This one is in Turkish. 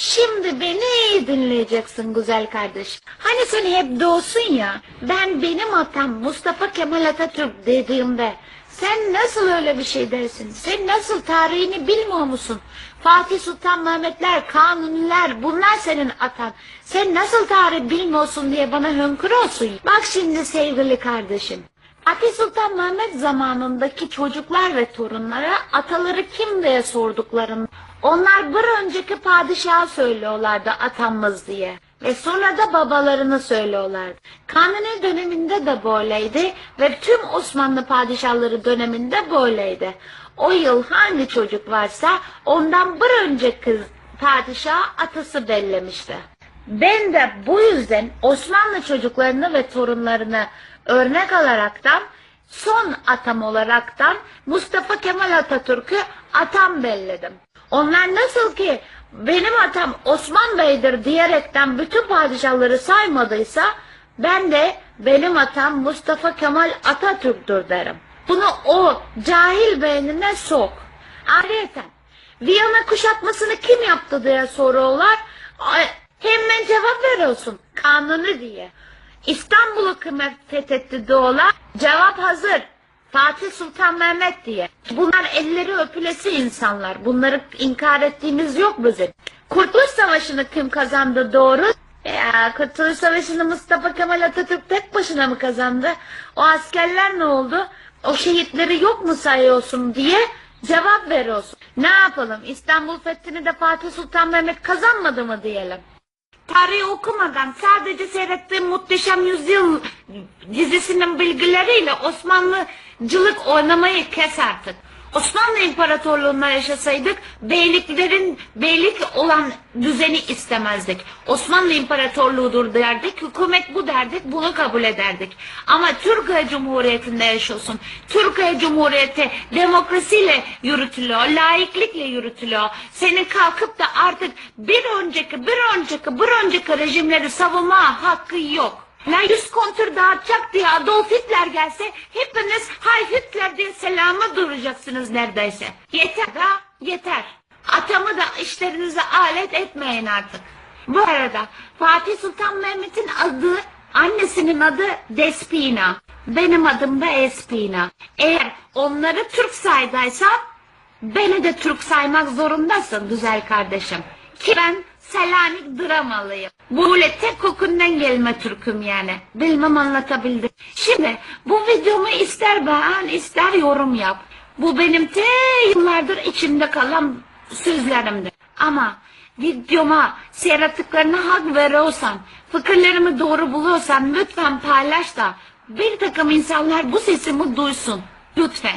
Şimdi beni iyi dinleyeceksin güzel kardeş. Hani sen hep doğsun ya. Ben benim atam Mustafa Kemal Atatürk dediğimde sen nasıl öyle bir şey dersin? Sen nasıl tarihini bilmiyor musun? Fatih Sultan Mehmetler, Kanuniler bunlar senin atan. Sen nasıl tarih bilmiyorsun diye bana hünkürüyorsun. Bak şimdi sevgili kardeşim. Fatih Sultan Mehmet zamanındaki çocuklar ve torunlara ataları kim diye sorduklarında onlar bir önceki padişaha söylüyorlardı atamız diye. Ve sonra da babalarını söylüyorlardı. Kanuni döneminde de böyleydi ve tüm Osmanlı padişahları döneminde böyleydi. O yıl hangi çocuk varsa ondan bir önceki padişah atası bellemişti. Ben de bu yüzden Osmanlı çocuklarını ve torunlarını örnek alaraktan son atam olaraktan Mustafa Kemal Atatürk'ü atam belledim. Onlar nasıl ki benim atam Osman Bey'dir diyerekten bütün padişahları saymadıysa ben de benim atam Mustafa Kemal Atatürk'tür derim. Bunu o cahil beynine sok. Ayrıca Viyana kuşatmasını kim yaptı diye soruyorlar. Hemen cevap veriyorsun. Kanunu diye. İstanbul'u kim fethetti diyorlar. Cevap hazır. Fatih Sultan Mehmet diye. Bunlar elleri öpülesi insanlar. Bunları inkar ettiğimiz yok bizim. Kurtuluş Savaşı'nı kim kazandı doğru? Ya Kurtuluş Savaşı'nı Mustafa Kemal Atatürk tek başına mı kazandı? O askerler ne oldu? O şehitleri yok mu sayıyorsun diye cevap veriyorsun. Ne yapalım? İstanbul Fethini de Fatih Sultan Mehmet kazanmadı mı diyelim? Tarihi okumadan sadece seyrettiğim Muhteşem Yüzyıl dizisinin bilgileriyle Osmanlıcılık oynamayı kes artık. Osmanlı İmparatorluğu'nda yaşasaydık beyliklerin beylik olan düzeni istemezdik. Osmanlı İmparatorluğu'dur derdik, hükümet bu derdik, bunu kabul ederdik. Ama Türkiye Cumhuriyeti'nde yaşıyorsun. Türkiye Cumhuriyeti demokrasiyle yürütülüyor, laiklikle yürütülüyor. Senin kalkıp da artık bir önceki, bir önceki, bir önceki rejimleri savunma hakkı yok. Yüz kontür dağıtacak diye Adolf Hitler gelse hepiniz hay Hitler diye selamı duracaksınız neredeyse. Yeter da yeter. Atamı da işlerinize alet etmeyin artık. Bu arada Fatih Sultan Mehmet'in adı annesinin adı Despina. Benim adım da Espina. Eğer onları Türk saydaysan beni de Türk saymak zorundasın güzel kardeşim. Ki ben Selanik dramalıyım. Böyle tek kokundan gelme Türk'üm yani. Bilmem anlatabildim. Şimdi bu videomu ister beğen ister yorum yap. Bu benim te yıllardır içimde kalan sözlerimdir. Ama videoma seyrettiklerine hak veriyorsan, fikirlerimi doğru buluyorsan lütfen paylaş da bir takım insanlar bu sesimi duysun. Lütfen.